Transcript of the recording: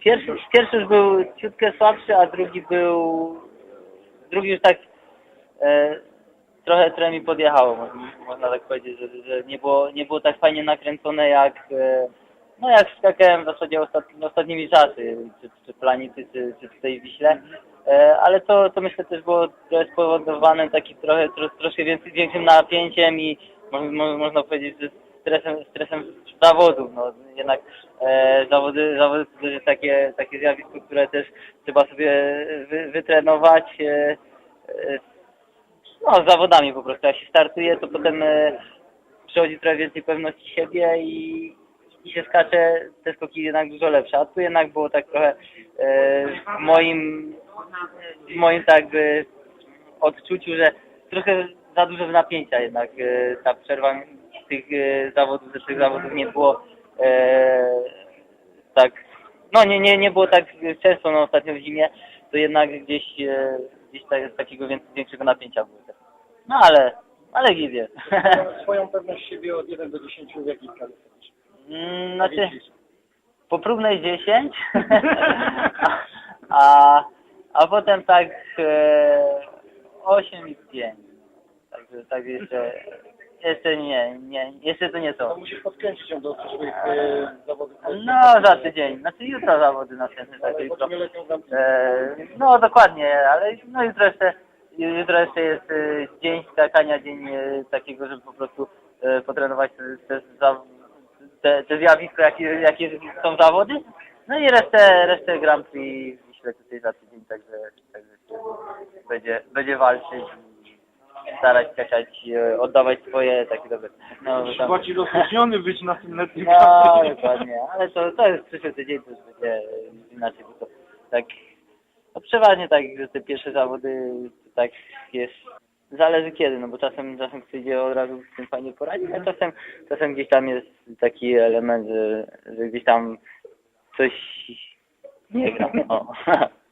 Pierwszy, pierwszy już był ciutkę słabszy, a drugi był... Drugi już tak e, trochę, trochę mi podjechało, mo- można tak powiedzieć, że, że nie, było, nie było tak fajnie nakręcone jak... E, no jak skakałem w zasadzie ostatni, ostatnimi czasy, czy, czy planicy, czy, czy tutaj w Wiśle. E, ale to, to myślę też było spowodowane takim trochę, tro, troszkę więcej, większym napięciem i mo, mo, można powiedzieć, że stresem, stresem zawodów. No, jednak zawody, zawody to też jest takie, takie zjawisko, które też trzeba sobie wy, wytrenować. E, e, no, z zawodami po prostu. Jak się startuje, to potem e, przychodzi trochę więcej pewności siebie i, i się skacze te skoki jednak dużo lepsze. A tu jednak było tak trochę e, w moim w moim tak jakby odczuciu, że trochę za dużo napięcia jednak e, ta przerwa tych e, zawodów, że tych zawodów nie było e, tak no nie, nie, nie było tak często no, ostatnio w zimie, to jednak gdzieś, e, gdzieś tak, takiego większego napięcia było. No ale, ale git jest. Swoją pewność siebie od 1 do 10 w jakich skali? Mm, Znaczy, po próbnej 10, a, a potem tak e, 8 i 5. Także tak jeszcze, jeszcze nie, nie, jeszcze to nie To musisz podkręcić ją do przyszłych e, zawodów. No za tydzień, znaczy jutro zawody następne, tak Ale jutro. E, no dokładnie, ale no jutro jeszcze, jutro jeszcze jest e, dzień skakania, dzień e, takiego, żeby po prostu e, potrenować te, te, za- te, te zjawisko, jakie, jakie są zawody. No i resztę, resztę Grand Prix myślę tutaj za tydzień, także, także się będzie, będzie walczyć starać skakać, e, oddawać swoje takie dobre. No, tam- Chyba ci rozluźniony być na tym letnim no, kampie. dokładnie, ale to, to jest przyszły tydzień, to już będzie e, inaczej, bo to tak, no przeważnie tak, że te pierwsze zawody to tak jest, zależy kiedy, no bo czasem, czasem przyjdzie od razu z tym fajnie poradzić, a czasem, czasem gdzieś tam jest taki element, że, że gdzieś tam coś nie gra, o.